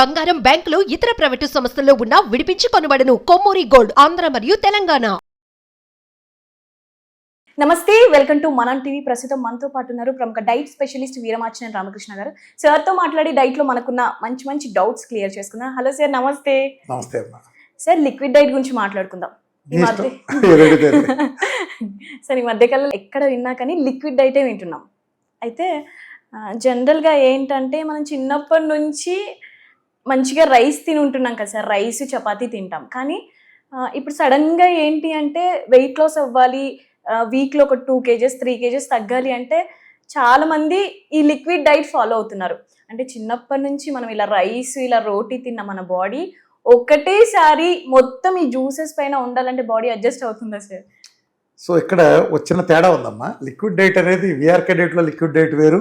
బంగారం బ్యాంకులు ఇతర ప్రైవేటు సంస్థల్లో ఉన్న విడిపించి కొనబడను. కొమ్మూరి గోల్డ్ ఆంధ్ర మరియు తెలంగాణ. నమస్తే వెల్కమ్ టు మనం టీవీ. ప్రస్తుతం మనతో పాటు ఉన్నారు ప్రముఖ డైట్ స్పెషలిస్ట్ వీరమాచిన రామకృష్ణ గారు. సార్తో మాట్లాడి డైట్లో మనకున్న మంచి మంచి డౌట్స్ క్లియర్ చేసుకుందాం. హలో సార్ నమస్తే. నమస్తే అమ్మా సార్ లిక్విడ్ డైట్ గురించి మాట్లాడుకుందాం. సార్ ఈ మధ్యకాలంలో ఎక్కడ విన్నా కానీ లిక్విడ్ డైటే వింటున్నాం. అయితే జనరల్గా ఏంటంటే మనం చిన్నప్పటి నుంచి మంచిగా రైస్ తిని ఉంటున్నాం కదా సార్ రైస్ చపాతీ తింటాం. కానీ ఇప్పుడు సడన్గా ఏంటి అంటే వెయిట్ లాస్ అవ్వాలి వీక్లో ఒక టూ కేజెస్ త్రీ కేజెస్ తగ్గాలి అంటే చాలామంది ఈ లిక్విడ్ డైట్ ఫాలో అవుతున్నారు. అంటే చిన్నప్పటి నుంచి మనం ఇలా రైస్ ఇలా రోటీ తిన్న మన బాడీ ఒకటేసారి మొత్తం ఈ జ్యూసెస్ పైన ఉండాలంటే బాడీ అడ్జస్ట్ అవుతుందా సార్? సో ఇక్కడ వచ్చిన తేడా ఉందమ్మా. లిక్విడ్ డైట్ అనేది విఆర్కే డైట్లో లిక్విడ్ డైట్ వేరు.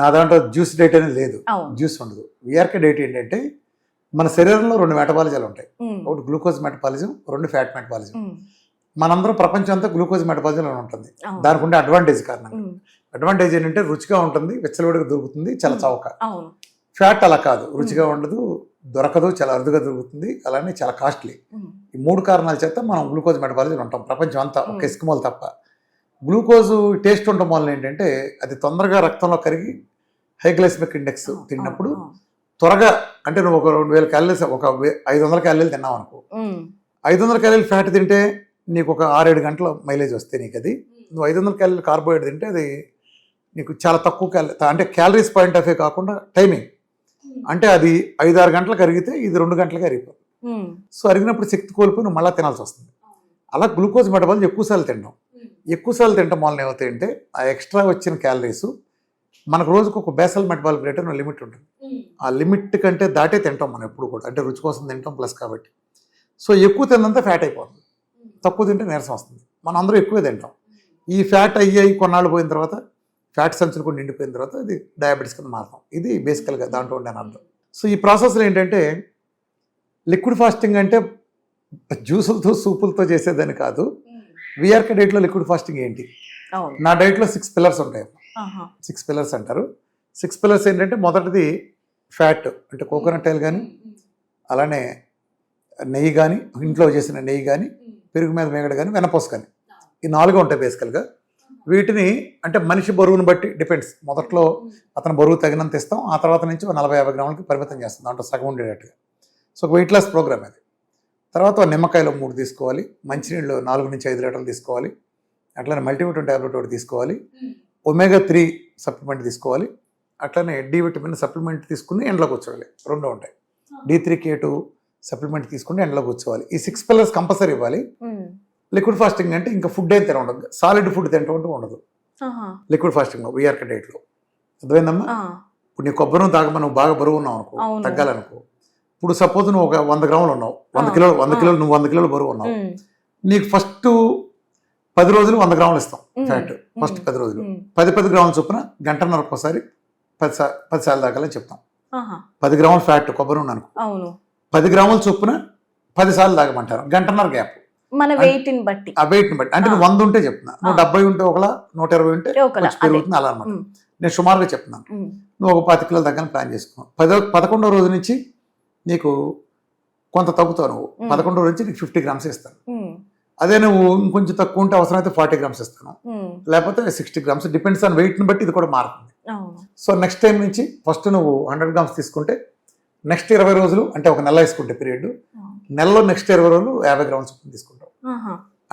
నా దాంట్లో జ్యూస్ డైట్ అనేది లేదు. జ్యూస్ ఉండదు. విఆర్కే డైట్ ఏంటంటే మన శరీరంలో రెండు మెటబాలిజాలు ఉంటాయి. ఒకటి గ్లూకోజ్ మెటబాలిజం రెండు ఫ్యాట్ మెటబాలిజం మనందరం ప్రపంచం అంతా గ్లూకోజ్ మెటబాలిజం అని ఉంటుంది. దానికి ఉండే అడ్వాంటేజ్ కారణంగా. అడ్వాంటేజ్ ఏంటంటే రుచిగా ఉంటుంది వెచ్చలవిడిగా దొరుకుతుంది చాలా. చౌక ఫ్యాట్ అలా కాదు. రుచిగా ఉండదు దొరకదు చాలా అరుదుగా దొరుకుతుంది అలానే చాలా కాస్ట్లీ ఈ మూడు కారణాల చేత మనం గ్లూకోజ్ మెటబాలిజం ఉంటాం ప్రపంచం అంతా ఒక. ఎస్కిమోల్ తప్ప. గ్లూకోజ్ టేస్ట్ ఉండటం వల్ల ఏంటంటే అది తొందరగా రక్తంలో కరిగి హై గ్లైసమిక్ ఇండెక్స్ తిన్నప్పుడు త్వరగా అంటే నువ్వు ఒక రెండు వేల క్యాలరీస్ ఒక ఐదు వందల క్యాలరీలు తిన్నావు అనుకో. ఐదు వందల క్యాలరీలు ఫ్యాట్ తింటే నీకు ఒక ఆరేడు గంటల మైలేజ్ వస్తే నీకు అది. నువ్వు ఐదు వందల క్యాలరీలు కార్బోహైడ్రేట్ తింటే అది నీకు చాలా తక్కువ క్యాలరీ అంటే క్యాలరీస్ పాయింట్ ఆఫ్ వ్యూ కాకుండా టైమింగ్. అంటే అది ఐదు ఆరు గంటలకు అరిగితే ఇది రెండు గంటలకు అరిగిపోతుంది. సో అరిగినప్పుడు శక్తి కోల్పోయి నువ్వు మళ్ళీ తినాల్సి వస్తుంది. అలా గ్లూకోజ్ మెటబాలిజం ఎక్కువసార్లు తింటాం. ఎక్కువసార్లు తింటాం వలన ఏమవుతాయంటే ఆ ఎక్స్ట్రా వచ్చిన క్యాలరీస్ మనకు రోజుకు ఒక బేసల్ మెటబాలిక్ రేట్ లిమిట్ ఉంటుంది. ఆ లిమిట్ కంటే దాటే తింటాం మనం ఎప్పుడు కూడా. అంటే రుచి కోసం తింటాం ప్లస్ కాబట్టి. సో ఎక్కువ తిన్నంత ఫ్యాట్ అయిపోతుంది. తక్కువ తింటే నీరసం వస్తుంది. మనం అందరూ ఎక్కువే తింటాం. ఈ ఫ్యాట్ అయ్యాయి కొన్నాళ్ళు పోయిన తర్వాత ఫ్యాట్ సంచులు కూడా నిండిపోయిన తర్వాత ఇది డయాబెటీస్ కింద మారుతాం. ఇది బేసికల్గా దాంట్లో ఉండే అర్థం సో ఈ ప్రాసెస్లో ఏంటంటే లిక్విడ్ ఫాస్టింగ్ అంటే జ్యూసులతో సూపులతో చేసేదని కాదు. విఆర్కే డైట్లో లిక్విడ్ ఫాస్టింగ్ ఏంటి? నా డైట్లో సిక్స్ పిల్లర్స్ ఉంటాయి. సిక్స్ పిల్లర్స్ అంటారు. సిక్స్ పిల్లర్స్ ఏంటంటే మొదటిది ఫ్యాట్ అంటే కోకోనట్ ఆయిల్ కానీ అలానే నెయ్యి కానీ ఇంట్లో చేసిన నెయ్యి కానీ పెరుగు మీద మేగడ కానీ వెనపోస్ కానీ ఈ నాలుగు ఉంటాయి బేసికల్గా. వీటిని అంటే మనిషి బరువును బట్టి డిపెండ్స్. మొదట్లో అతను బరువు తగినంత ఇస్తాం ఆ తర్వాత నుంచి ఒక నలభై యాభై గ్రాములకి పరిమితం చేస్తాం దాంట్లో సగం ఉండేటట్టుగా. సో ఒక వెయిట్ లాస్ ప్రోగ్రామ్ అది. తర్వాత నిమ్మకాయలు మూడు తీసుకోవాలి మంచినీళ్ళు నాలుగు నుంచి ఐదు లీటర్లు తీసుకోవాలి అట్లనే మల్టీవిటమిన్ ట్యాబ్లెట్ ఒకటి తీసుకోవాలి. ఒమేగా త్రీ సప్లిమెంట్ తీసుకోవాలి. అట్లనే డి విటమిన్ సప్లిమెంట్ తీసుకుని ఎండలో కూర్చోవాలి. రెండు ఉంటాయి. D three K two supplement తీసుకుని ఎండలో కూర్చోవాలి. ఈ సిక్స్ పిల్లర్స్ కంపల్సరీ ఇవ్వాలి. లిక్విడ్ ఫాస్టింగ్ అంటే ఇంకా ఫుడ్ తిన ఉండదు. సాలిడ్ ఫుడ్ తింటూ ఉండదు. లిక్విడ్ ఫాస్టింగ్లో వీఆర్కే డైట్లో. అర్థమైందమ్మా? ఇప్పుడు నీ కొబ్బరి తాగమని నువ్వు బాగా బరువు ఉన్నావు అనుకో. తగ్గాలనుకో. ఇప్పుడు సపోజ్ నువ్వు ఒక వంద గ్రాములు ఉన్నావు. వంద కిలోలు వంద. కిలోలు నువ్వు వంద కిలోలు బరువు ఉన్నావు. నీకు ఫస్ట్ పది రోజులు వంద గ్రాములు ఇస్తాం ఫ్యాట్. ఫస్ట్ పది రోజులు. పది పది గ్రాముల చొప్పున గంటన్నరకు ఒకసారి పది పది సార్లు దాకా చెప్తాం. పది గ్రాముల ఫ్యాట్ కొబ్బరి అనుకో. అవును. పది గ్రాముల చొప్పున పది సార్లు తాగమంటారు గంటన్నర గ్యాప్. మన వెయిట్ని బట్టి. ఆ వెయిట్ని బట్టి. అంటే నువ్వు. వంద ఉంటే చెప్తున్నా. నువ్వు. డెబ్బై ఉంటే ఒకలా నూట ఇరవై ఉంటే పెరుగుతుంది అలా అనమాట నేను సుమారుగా చెప్తున్నాను. నువ్వు ఒక పది కిలోలు తగ్గని ప్లాన్ చేసుకున్నావు పదో పదకొండో రోజు నుంచి నీకు కొంత తగ్గుతావు నువ్వు. పదకొండో రోజు నుంచి నీకు ఫిఫ్టీ గ్రామ్స్ ఇస్తాను. అదే నువ్వు ఇంకొంచెం తక్కువ ఉంటే అవసరమైతే ఫార్టీ గ్రామ్స్ ఇస్తాను. లేకపోతే సిక్స్టీ గ్రామ్స్ డిపెండ్స్ ఆన్ వెయిట్ని బట్టి ఇది కూడా మారుతుంది. సో నెక్స్ట్ టైం నుంచి ఫస్ట్ నువ్వు హండ్రెడ్ గ్రామ్స్ తీసుకుంటే నెక్స్ట్ ఇరవై రోజులు అంటే ఒక నెల వేసుకుంటే పీరియడ్. నెలలో నెక్స్ట్ ఇరవై రోజులు యాభై గ్రాముల చొప్పున తీసుకుంటాం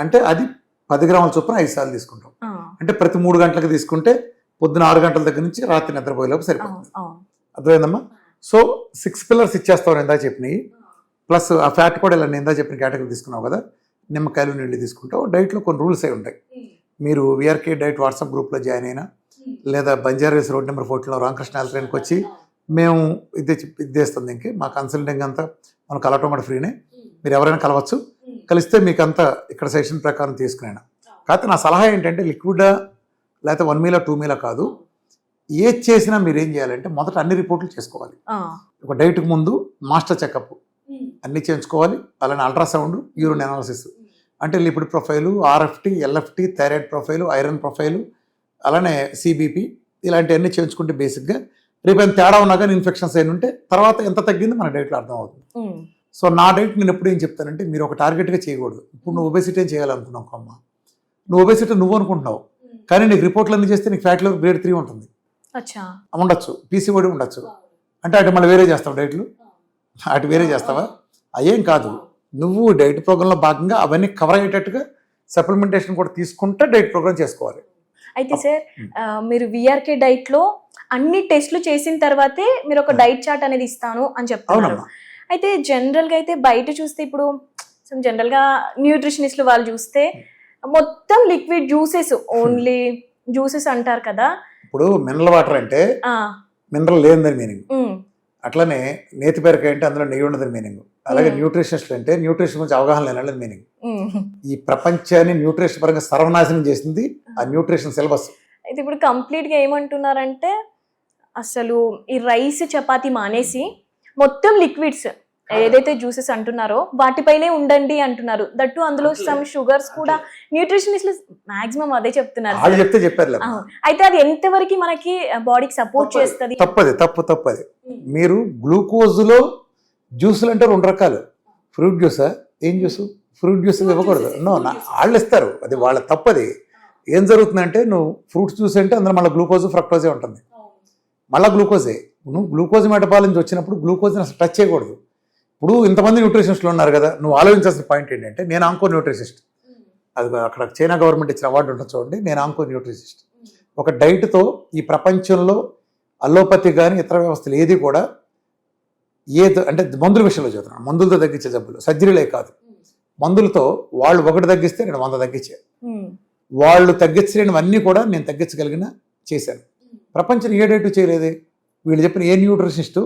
అంటే అది పది గ్రాముల చొప్పున ఐదు సార్లు తీసుకుంటాం అంటే ప్రతి మూడు గంటలకు తీసుకుంటే పొద్దున ఆరు గంటల దగ్గర నుంచి రాత్రి నిద్రపోయేలోపు సరిపోతుంది. అర్థమైందమ్మా? సో సిక్స్ పిల్లర్స్ ఇచ్చేస్తావు ఇందా చెప్పినవి. ప్లస్ ఆ ఫ్యాట్ కూడా ఇలా నేను ఇందా చెప్పిన కేటగిరీ తీసుకున్నావు కదా. నిమ్మకాయలు నీళ్ళు తీసుకుంటావు డైట్లో కొన్ని రూల్స్ అయి ఉంటాయి. మీరు విఆర్కే డైట్ వాట్సాప్ గ్రూప్లో జాయిన్ అయినా లేదా బంజారాస్ రోడ్ నెంబర్ ఫోర్టీలో రామకృష్ణ ట్రైన్కి వచ్చి మేము. ఇదే చెప్- ఇది చేస్తుంది ఇంకే మా కన్సల్టింగ్ అంతా మనం కలవటం కూడా ఫ్రీనే. మీరు ఎవరైనా కలవచ్చు. కలిస్తే మీకు అంతా ఇక్కడ సెషన్ ప్రకారం తీసుకునేనా. కాకపోతే నా సలహా ఏంటంటే లిక్విడా లేకపోతే వన్ మీలా టూ మీలా కాదు. ఏది చేసినా మీరు ఏం చేయాలంటే మొదట అన్ని రిపోర్ట్లు చేసుకోవాలి. ఒక డైట్కి ముందు మాస్టర్ చెకప్. అన్ని చేయించుకోవాలి. అలానే అల్ట్రాసౌండ్ యూరిన్ అనాలిసిస్ అంటే lipid profile RFT LFT thyroid profile iron profile అలానే సిబిపి ఇలాంటివన్నీ చేయించుకుంటే బేసిక్గా రేపు ఏమైనా తేడా ఉన్నా కానీ ఇన్ఫెక్షన్స్ అయిన ఉంటే తర్వాత ఎంత తగ్గింది మన డైట్లో అర్థం అవుతుంది ఉమ్, సో నా డైట్ నేను ఎప్పుడు ఏం చెప్తానంటే మీరు ఒక టార్గెట్గా చేయకూడదు. ఇప్పుడు నువ్వు ఒబేసిటీ చేయాలనుకున్నావు అమ్మ. నువ్వు ఒబేసిటీ నువ్వు అనుకుంటున్నావు. కానీ నీకు రిపోర్ట్లు అన్ని చేస్తే నీకు ఫ్యాట్ లెవెల్ గ్రేడ్ త్రీ ఉంటుంది. ఉండొచ్చు. పీసీఓడి ఉండొచ్చు. అంటే అటు మళ్ళీ వేరే చేస్తావు డైట్లు అటు వేరే చేస్తావా? అయ్యేం కాదు. నువ్వు డైట్ ప్రోగ్రాంలో భాగంగా అవన్నీ కవర్ అయ్యేటట్టుగా సప్లిమెంటేషన్ కూడా తీసుకుంటే డైట్ ప్రోగ్రామ్ చేసుకోవాలి. అయితే సార్ మీరు విఆర్కే డైట్లో అన్ని టెస్ట్లు చేసిన తర్వాతే మీరు ఒక డైట్ చార్ట్ అనేది ఇస్తాను అని అవునమ్మా. అయితే జనరల్గా అయితే బయట చూస్తే ఇప్పుడు జనరల్గా న్యూట్రిషనిస్ట్లు వాళ్ళు చూస్తే మొత్తం లిక్విడ్ జ్యూసెస్ ఓన్లీ జ్యూసెస్ అంటారు కదా. ఇప్పుడు మినరల్ వాటర్ అంటే మినరల్ లేనిదని మీనింగ్. అట్లనే నేతి పెరక అంటే అందులో నెయ్యి ఉండదని మీనింగ్ అలాగే Hmm. న్యూట్రిషనిస్ట్ అంటే న్యూట్రిషన్ గురించి అవగాహన లేనని మీనింగ్ ఉమ్. ఈ ప్రపంచాన్ని న్యూట్రిషన్ పరంగా సర్వనాశనం చేసింది ఆ న్యూట్రిషన్ సిలబస్ అయితే ఇప్పుడు కంప్లీట్గా ఏమంటున్నారంటే అసలు ఈ రైస్ చపాతి మానేసి మొత్తం లిక్విడ్స్ ఏదైతే జ్యూసెస్ అంటున్నారో వాటిపైనే ఉండండి అంటున్నారు. దట్టు అందులో సమ్ షుగర్స్ కూడా న్యూట్రిషనిస్ట్లు మాక్సిమం అదే చెప్తున్నారు. చెప్తే చెప్పారు. అయితే అది ఎంతవరకు మనకి బాడీకి సపోర్ట్ చేస్తుంది? తప్పది తప్పు తప్పది. మీరు గ్లూకోజ్లో జ్యూసులు అంటే రెండు రకాలు. ఫ్రూట్ జ్యూసా? ఏం జ్యూస్? ఫ్రూట్ జ్యూస్ ఇవ్వకూడదు. నో నా వాళ్ళు ఇస్తారు. అది వాళ్ళ తప్పది. ఏం జరుగుతుందంటే నువ్వు ఫ్రూట్స్ జ్యూస్ అంటే అందులో మళ్ళీ గ్లూకోజ్ ఫ్రక్టోజే ఉంటుంది. మళ్ళీ గ్లూకోజే. నువ్వు గ్లూకోజ్ నుంచి వచ్చినప్పుడు గ్లూకోజ్ని అసలు టచ్ చేయకూడదు. ఇప్పుడు ఇంతమంది న్యూట్రిషనిస్టులు ఉన్నారు కదా నువ్వు ఆలోచించాల్సిన పాయింట్ ఏంటంటే నేను ఆంకో న్యూట్రిషనిస్ట్ అది అక్కడ చైనా గవర్నమెంట్ ఇచ్చిన అవార్డు ఉంటుంది చూడండి నేను ఆంకో న్యూట్రిషనిస్ట్ ఒక డైట్తో ఈ ప్రపంచంలో అల్లోపతి కానీ ఇతర వ్యవస్థలు ఏది కూడా ఏ అంటే మందుల విషయంలో చెబుతున్నాను మందులతో తగ్గించే జబ్బులు. సర్జరీలే కాదు. మందులతో వాళ్ళు ఒకటి తగ్గిస్తే నేను వంద తగ్గించే. వాళ్ళు తగ్గించలేనివన్నీ కూడా నేను తగ్గించగలిగిన చేశాను. ప్రపంచం ఏ డైట్ చేయలేదే? వీళ్ళు చెప్పిన ఏ న్యూట్రిషనిస్టు?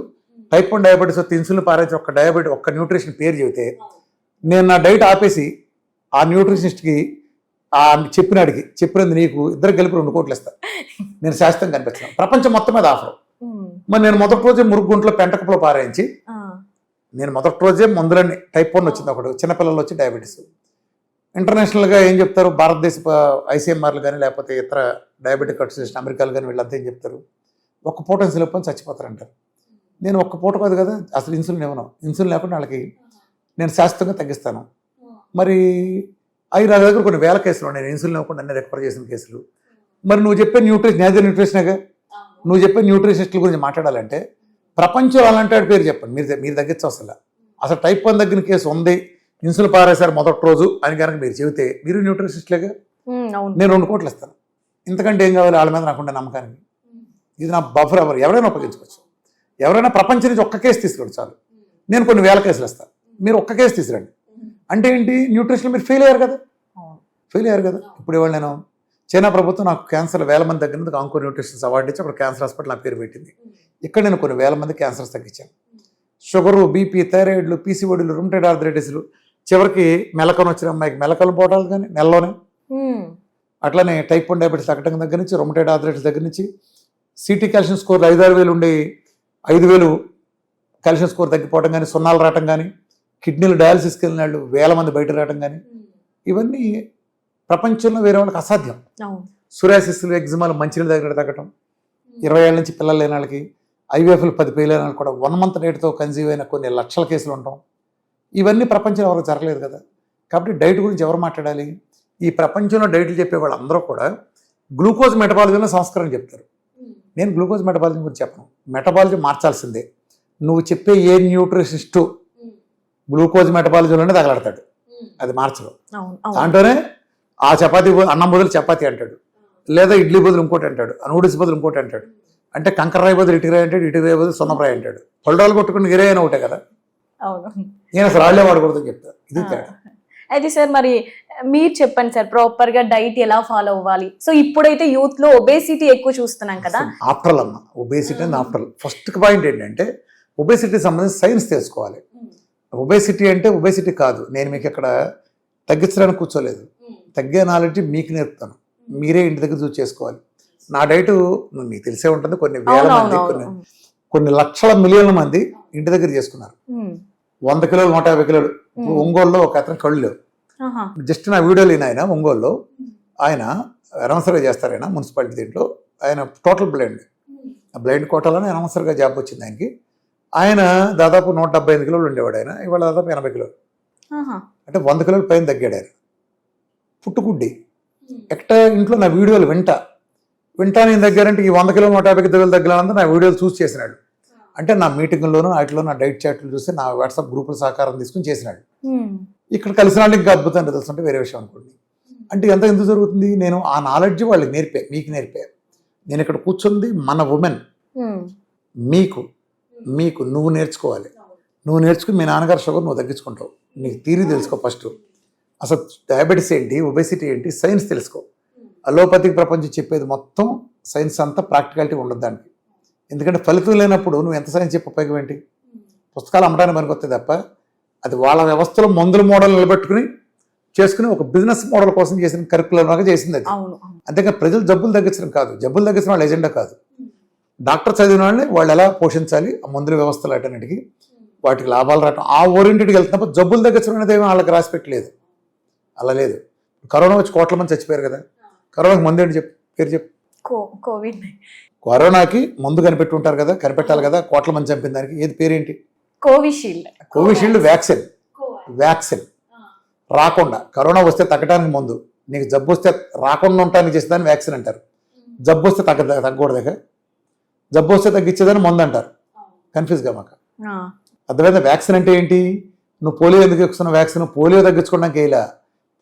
టైప్ వన్ డయాబెటీస్ వస్తే ఇన్సులిన్ పారేసి ఒక్క డయాబెటీ ఒక్క న్యూట్రిషన్ పేరు చెబితే నేను నా డైట్ ఆపేసి ఆ న్యూట్రిషనిస్ట్కి చెప్పినాడికి చెప్పినది నీకు ఇద్దరు కలిపి రెండు కోట్లు ఇస్తా. నేను శాస్త్రం కనిపిస్తాను ప్రపంచం మొత్తం మీద ఆఫర్. మరి నేను మొదటి రోజే మురుగుంట్లో పెంటకపులో పారాయించి ఆ, నేను మొదటి రోజే మందులన్నీ టైప్ వన్ వచ్చింది ఒకటి చిన్నపిల్లలు వచ్చి డయాబెటీస్. ఇంటర్నేషనల్గా ఏం చెప్తారు? భారతదేశ ఐసీఎంఆర్లు కానీ లేకపోతే ఇతర డయాబెటిక్ అసోసియేషన్ అమెరికాలు కానీ వీళ్ళంతా ఏం చెప్తారు? ఒక్క పూట ఇన్సులిన్ ఇవ్వని చచ్చిపోతారంటారు. నేను ఒక్క పూట కాదు కదా అసలు ఇన్సులిన్ ఇవ్వను. ఇన్సులిన్ లేకుండా వాళ్ళకి నేను శాశ్వతంగా తగ్గిస్తాను. మరి అవి నా దగ్గర కొన్ని వేల కేసులు ఉన్నాయి. నేను ఇన్సులిన్ ఇవ్వకుండా అన్ని రికవర్ చేసిన కేసులు. మరి నువ్వు చెప్పే న్యూట్రిషన్ నేజర్ న్యూట్రిషనేగా నువ్వు చెప్పే న్యూట్రిషనిస్టుల గురించి మాట్లాడాలంటే ప్రపంచంలో అలాంటి పేరు చెప్పండి. మీరు మీరు తగ్గించవసల అసలు. టైప్ వన్ దగ్గర కేసు ఉంది. ఇన్సులిన్ పారేశారు మొదటి రోజు అని కనుక మీరు చెబితే మీరు న్యూట్రిషనిస్ట్లేగా నేను రెండు కోట్లు ఇస్తాను. ఇంతకంటే ఏం కావాలి వాళ్ళ మీద నాకుండే నమ్మకానికి? ఇది నా బఫర్ ఎవరు ఎవరైనా ఉపయోగించుకోవచ్చు. ఎవరైనా ప్రపంచం నుంచి ఒక్క కేసు తీసుకురండి చాలు. నేను కొన్ని వేల కేసులు ఇస్తాను. మీరు ఒక్క కేసు తీసుకురండి. అంటే ఏంటి? న్యూట్రిషన్ మీరు ఫెయిల్ అయ్యారు కదా. ఫెయిల్ అయ్యారు కదా. ఇప్పుడు ఇవాళ నేను చైనా ప్రభుత్వం నాకు క్యాన్సర్ వేల మంది దగ్గర నుంచి ఆంకో న్యూట్రిషన్స్ అవార్డు ఇచ్చి అక్కడ క్యాన్సర్ హాస్పిటల్ నా పేరు పెట్టింది. ఇక్కడ నేను కొన్ని వేల మంది క్యాన్సర్స్ తగ్గించాను. షుగరు బీపీ థైరాయిడ్లు పీసీఓడీలు రుమ్టైడ్ ఆర్థరైటిస్లు చివరికి మెలకను వచ్చిన అమ్మాయికి మెలకలు పోవటాలు కానీ నెలలోనే. అట్లనే టైప్ వన్ డయాబెటీస్ తగ్గడం దగ్గర నుంచి రొమటైడ్ ఆర్థరైటిస్ దగ్గర నుంచి సిటీ కాల్షియం స్కోర్ ఐదు ఆరు వేలు ఉండి ఐదు వేలు కాల్షియం స్కోర్ తగ్గిపోవడం కానీ సున్నాలు రావటం కానీ కిడ్నీలు డయాలసిస్కి వెళ్ళిన వాళ్ళు వేల మంది బయట రావడం కానీ ఇవన్నీ ప్రపంచంలో వేరే వాళ్ళకి అసాధ్యం. సురాసిస్లు ఎగ్జిమాలు మంచినీళ్ళ దగ్గర తగ్గటం. ఇరవై ఏళ్ళ నుంచి పిల్లలు లేని వాళ్ళకి ఐవీఎఫ్లు పది పేరు లేని వాళ్ళకి కూడా వన్ మంత్ రేట్తో కన్సీవ్ అయిన కొన్ని లక్షల కేసులు ఉంటాం ఇవన్నీ ప్రపంచంలో ఎవరికి జరగలేదు కదా. కాబట్టి డైట్ గురించి ఎవరు మాట్లాడాలి? ఈ ప్రపంచంలో డైట్లు చెప్పే వాళ్ళందరూ కూడా గ్లూకోజ్ మెటబాలిజంలో సంస్కరణ చెప్తారు. నేను గ్లూకోజ్ మెటబాలిజం గురించి చెప్పను. మెటబాలిజం మార్చాల్సిందే. నువ్వు చెప్పే ఏ న్యూట్రిషనిస్టు గ్లూకోజ్ మెటబాలిజంలోనే తగలడతాడు. అది మార్చరు దాంట్లోనే ఆ చపాతీ అన్నం బదులు చపాతీ అంటాడు. లేదా ఇడ్లీ బదులు ఇంకోటి అంటాడు. నూడిల్స్ బదులు ఇంకోటి అంటాడు. అంటే కంకర్రాయి బదులు ఇటురాయి అంటాడు ఇటురాయి బదులు సున్నప్రాయి అంటాడు. పొలడాలు కొట్టుకుని గిరే అయినా ఒకటే కదా? నేను అసలు రాళ్ళే వాడకూడదని చెప్తాను ఇది తేడా. అయితే సార్ మరి మీరు చెప్పండి సార్ ప్రాపర్గా డైట్ ఎలా ఫాలో అవ్వాలి? సో ఇప్పుడైతే యూత్లో ఒబేసిటీ ఎక్కువ చూస్తున్నాం కదా. ఆఫ్టర్ల్ అమ్మ obesity and after all. First point ఏంటంటే ఒబేసిటీ సంబంధించి సైన్స్ తెలుసుకోవాలి. ఒబేసిటీ అంటే ఒబేసిటీ కాదు. నేను మీకు ఇక్కడ తగ్గించడానికి కూర్చోలేదు. తగ్గే నాలెడ్జ్ మీకు నేర్పుతాను. మీరే ఇంటి దగ్గర చూసి చేసుకోవాలి. నా డైట్ మీకు తెలిసే ఉంటుంది. కొన్ని వేల మంది కొన్ని కొన్ని లక్షల మిలియన్ల మంది ఇంటి దగ్గర చేసుకున్నారు. వంద కిలోలు నూట యాభై కిలోలు. ఒంగోలులో ఒక అతను కళ్ళు లేవు. జస్ట్ నా వీడియోలు ఆయన ఒంగోలులో. ఆయన అనవసరంగా చేస్తారు ఆయన మున్సిపాలిటీ దీంట్లో. ఆయన టోటల్ బ్లైండ్. ఆ బ్లైండ్ కోటాలోనే అనవసరంగా జాబ్ వచ్చింది ఆయనకి. ఆయన దాదాపు నూట డెబ్బై ఐదు కిలోలు ఉండేవాడు ఆయన. ఇవాళ దాదాపు ఎనభై కిలోలు. అంటే వంద కిలోల పైన తగ్గాడు ఆయన. పుట్టుకుడ్డి. ఎక్కడ ఇంట్లో నా వీడియోలు వింటా. వింటా నేను దగ్గరంటే ఈ వంద కిలో నూట యాభై కిలోలు తగ్గినంత నా వీడియోలు చూసి చేసినాడు. అంటే నా మీటింగ్లోనూ వాటిలో నా డైట్ చాట్లు చూసి నా వాట్సాప్ గ్రూపుల సహకారం తీసుకుని చేసినాడు. ఇక్కడ కలిసిన వాళ్ళు ఇంకా అద్భుతం తెలుస్తుంటే వేరే విషయం అనుకోండి. అంటే ఎంత ఎందుకు జరుగుతుంది? నేను ఆ నాలెడ్జ్ వాళ్ళకి నేర్పే మీకు నేర్పే. నేను ఇక్కడ కూర్చుంది మన ఉమెన్ ఉమ్. మీకు మీకు నువ్వు నేర్చుకోవాలి. నువ్వు నేర్చుకుని మీ నాన్నగారు షుగర్ నువ్వు తగ్గించుకుంటావు. నీకు తీరి తెలుసుకో ఫస్ట్. అసలు డయాబెటీస్ ఏంటి ఒబెసిటీ ఏంటి సైన్స్ తెలుసుకో. అలోపతిక్ ప్రపంచం చెప్పేది మొత్తం సైన్స్ అంతా ప్రాక్టికాలిటీ ఉండదు దానికి. ఎందుకంటే ఫలితం లేనప్పుడు నువ్వు ఎంత సైన్స్ చెప్పే ఉపయోగం ఏంటి? పుస్తకాలు అమ్మడానికి పనికొస్తాయి తప్ప అది వాళ్ళ వ్యవస్థలో మందుల మోడల్ నిలబెట్టుకుని చేసుకుని ఒక బిజినెస్ మోడల్ కోసం చేసిన కరికులం లాగా చేసింది అది. అంతేకాని ప్రజలు జబ్బులు తగ్గించడం కాదు. జబ్బులు తగ్గించడం వాళ్ళ ఎజెండా కాదు. డాక్టర్ చదివిన వాళ్ళని వాళ్ళు ఎలా పోషించాలి? ఆ మందుల వ్యవస్థలు అటన్నిటికీ వాటికి లాభాలు రావటం. ఆ ఓరియంటెడ్కి వెళ్తున్నప్పుడు జబ్బులు తగ్గించడం అనేది ఏమీ వాళ్ళకి రాసి పెట్టలేదు. అలా లేదు. కరోనా వచ్చి కోట్ల మంది చచ్చిపోయారు కదా. కరోనాకి మందు ఏంటి చెప్పు? పేరు చెప్పు. కోవిడ్. కరోనాకి మందు కనిపెట్టి ఉంటారు కదా కనిపెట్టాలి కదా కోట్ల మంది చంపిన దానికి. ఏది పేరేంటి? కోవిషీల్డ్. Covishield vaccine. వ్యాక్సిన్. రాకుండా. కరోనా వస్తే తగ్గడానికి ముందు. నీకు జబ్బు వస్తే రాకుండా ఉండటానికి చేసేదాన్ని వ్యాక్సిన్ అంటారు. జబ్బు వస్తే తగ్గ తగ్గకూడదు జబ్బు వస్తే తగ్గించేదని మందు అంటారు కన్ఫ్యూజ్గా మాకు. అర్థమైందా? వ్యాక్సిన్ అంటే ఏంటి? నువ్వు పోలియో ఎందుకు వేసుకున్నావు వ్యాక్సిన్ పోలియో తగ్గించుకోవడానికి వేయలా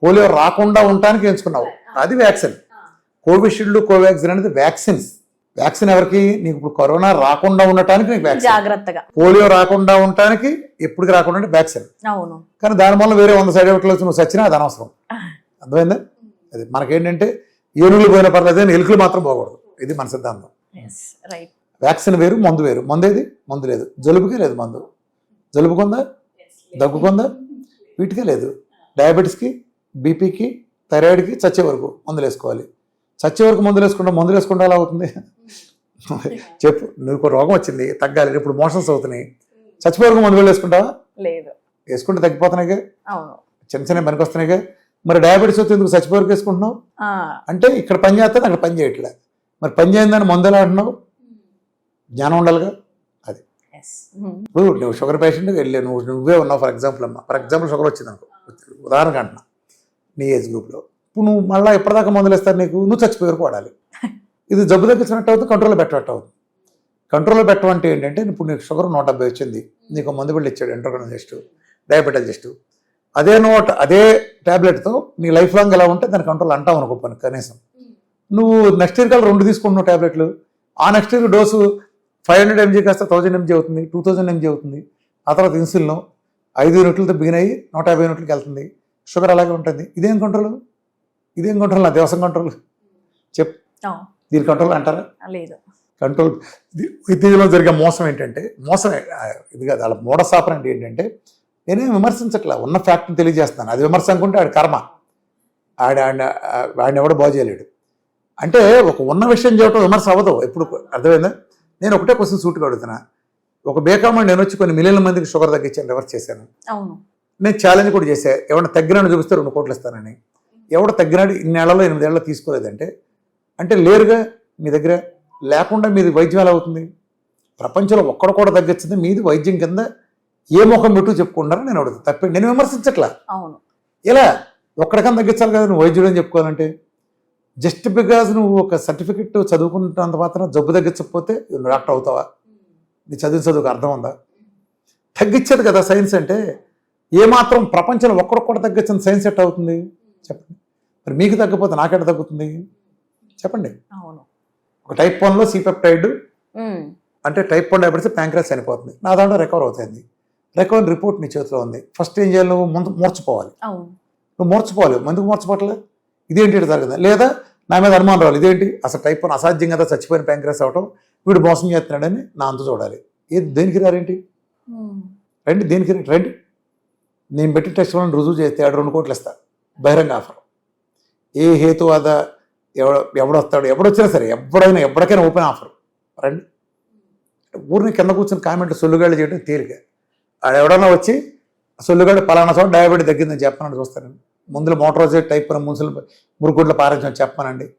పోలియో రాకుండా ఉండటానికి ఎంచుకున్నావు. అది వ్యాక్సిన్. కోవిషీల్డ్ కోవాక్సిన్ అనేది వ్యాక్సిన్స్. వ్యాక్సిన్ ఎవరికి? నీకు ఇప్పుడు కరోనా రాకుండా ఉండటానికి నీకు వ్యాక్సిన్. జాగ్రత్తగా. పోలియో రాకుండా ఉండటానికి ఎప్పటికి రాకుండా వ్యాక్సిన్. అవును. కానీ దాని వల్ల వేరే వంద సైడ్ ఎఫెక్ట్లు వచ్చి నువ్వు సచ్చినా అది అనవసరం. అర్థమైందా? అది మనకేంటంటే ఏనుగులు పోయిన పర్లేదు ఎలుకలు మాత్రం పోకూడదు. ఇది మన సిద్ధాంతం. వ్యాక్సిన్ వేరు మందు వేరు. మందు ఏది? మందు లేదు. జలుబుకే లేదు మందు. జలుబుకుందా? దగ్గుకుందా? వీటికే లేదు. డయాబెటీస్కి బీపీకి థైరాయిడ్కి చచ్చే వరకు మందులు వేసుకోవాలి. చచ్చే వరకు మందులు వేసుకుంటా మందులు వేసుకుంటే ఎలా అవుతుంది? చెప్పు. నీకు రోగం వచ్చింది. తగ్గాలి. ఇప్పుడు మోషన్స్ అవుతున్నాయి. చచ్చిపోయే వరకు మందులు వేసుకుంటావా? లేదు. వేసుకుంటే తగ్గిపోతున్నాయిగా? చిన్న చిన్న పనికి వస్తున్నాయిగా మరి డయాబెటీస్ వస్తే ఎందుకు చచ్చిపోయే వరకు వేసుకుంటున్నావు. అంటే ఇక్కడ పని చేస్తే అక్కడ పని చేయట్లే. మరి పని చేయందని మందు ఎలా అంటున్నావు? జ్ఞానం ఉండాలిగా? ఉమ్. ఇప్పుడు నువ్వు షుగర్ పేషెంట్ వెళ్ళి నువ్వు నువ్వే ఉన్నావు ఫర్ ఎగ్జాంపుల్ అమ్మా. ఫర్ ఎగ్జాంపుల్ షుగర్ వచ్చింది అనుకో ఉదాహరణకు అంటున్నా. నీ ఏజ్ గ్రూప్లో. ఇప్పుడు నువ్వు మళ్ళీ ఎప్పటిదాకా మందులు ఇస్తారు నీకు? నువ్వు చచ్చిపోయే వరకు వాడాలి. ఇది జబ్బు తగ్గించినట్టు అవుతుంది కంట్రోల్లో పెట్టినట్టు అవుతుంది. కంట్రోల్లో పెట్టమంటే ఏంటంటే ఇప్పుడు నీకు షుగర్ నూట డెబ్బై వచ్చింది. నీకు మందు బిళ్ళ ఇచ్చాడు ఎంట్రోకనజిస్ట్ డయాబెటాలజిస్ట్. అదే నోట్ అదే టాబ్లెట్తో నీ లైఫ్ లాంగ్ ఎలా ఉంటే దాని కంట్రోల్ అంటావు అనుకో పని కనీసం. నువ్వు నెక్స్ట్ ఇయర్ కల్లా రెండు తీసుకుంటున్నావు టాబ్లెట్లు ఆ next year dose five hundred MG కాస్త థౌజండ్ ఎంజీ అవుతుంది టూ థౌజండ్ ఎంజీ అవుతుంది. ఆ తర్వాత ఇన్సులిన్ ఐదు యూనిట్లతో బిగిన్ అయ్యి నూట యాభై యూనిట్లకి వెళ్తుంది. షుగర్ అలాగే ఉంటుంది. ఇదేం కంట్రోల్ ఇదేం కంట్రోల్ నా దేవసం కంట్రోల్ చెప్. దీని కంట్రోల్ అంటారా? లేదు. కంట్రోల్ విద్యలో జరిగే మోసం ఏంటంటే మోసం ఇది కాదు వాళ్ళ మూఢసాపన అంటే ఏంటంటే నేనేం విమర్శించట్లా ఉన్న ఫ్యాక్ట్ని తెలియజేస్తాను అది విమర్శ అనుకుంటే ఆడి కర్మ. ఆడ ఆడ వాడిని ఎవడో బాగు చేయలేడు. అంటే ఒక ఉన్న విషయం చేయటం విమర్శ అవ్వదు. ఎప్పుడు అర్థమైందా? నేను ఒకటే క్వశ్చన్ సూట్గా అడుగుతున్నా ఒక బేకామని నేను వచ్చి కొన్ని మిలియన్ల మందికి షుగర్ తగ్గించాను రివర్స్ చేశాను. అవును. నేను ఛాలెంజ్ కూడా చేశా. ఎవడ తగ్గినాడు చూపిస్తే రెండు కోట్లు ఇస్తానని. ఎవడ తగ్గినాడు ఇన్నేళ్ళలో ఎనిమిదేళ్ళలో తీసుకోలేదంటే? అంటే లేరుగా మీ దగ్గర? లేకుండా మీది వైద్యం ఎలా అవుతుంది? ప్రపంచంలో ఒక్కడ కూడా తగ్గించింది. మీది వైద్యం కింద ఏ ముఖం పెట్టు చెప్పుకుంటారో నేను అడుగుతాను తప్పే. నేను విమర్శించట్లా. అవును. ఇలా ఒక్కడికన్నా తగ్గించాలి కదా నువ్వు వైద్యుడు అని చెప్పుకోవాలంటే? జస్ట్ బికాజ్ నువ్వు ఒక సర్టిఫికెట్ చదువుకుంటున్నంత మాత్రం జబ్బు తగ్గించకపోతే నువ్వు డాక్టర్ అవుతావా? నీ చదువు చదువుకు అర్థం ఉందా? తగ్గించేది కదా సైన్స్ అంటే. ఏమాత్రం ప్రపంచంలో ఒక్కడొక్కడ తగ్గించిన సైన్స్ ఎట్ అవుతుంది? చెప్పండి. మరి మీకు తగ్గిపోతే నాకెట తగ్గుతుంది? చెప్పండి. ఒక టైప్ వన్లో సీపెప్టైడ్. అంటే టైప్ వన్ డయాబెటీస్ ప్యాంక్రస్ చనిపోతుంది. నా దాంట్లో రికవర్ అవుతుంది. రికవర్ రిపోర్ట్ నీ చేతిలో ఉంది. ఫస్ట్ ఏం చేయాలి నువ్వు? ముందు మూర్చిపోవాలి నువ్వు మూర్చిపోవాలి ఎందుకు మూర్చిపోవట్లే ఇదేంటి జరగదు? లేదా నా మీద అనుమానం రావాలి. ఇదేంటి? అసలు టైప్ వన్ అసాధ్యం కదా చచ్చిపోయిన ప్యాంక్రస్ అవటం. వీడు మోసం చేస్తున్నాడని నా అంతు చూడాలి. ఏది దేనికి రారేంటి. రండి దేనికి రండి? రండి. నేను పెట్టి టెస్ట్ వల్ల రుజువు చేస్తే ఆడు రెండు కోట్లు ఇస్తా. బహిరంగ ఆఫర్. ఏ హేతువాద ఎవడ ఎవడొస్తాడు ఎవడొచ్చినా సరే ఎవడైనా ఎప్పటికైనా ఓపెన్ ఆఫర్ రండి. ఊరిని కింద కూర్చొని కామెంట్ సొల్లుగాళ్ళు చేయడం తేలిక. ఆడు ఎవడన్నా వచ్చి సొల్లుగాళ్ళు పలానా చోట డయాబెటీస్ తగ్గిందని చెప్పానని చూస్తాను ముందులో మోటారోజే టైప్ మున్సిల్ మురుగుడ్ల పారించడం చెప్పానండి.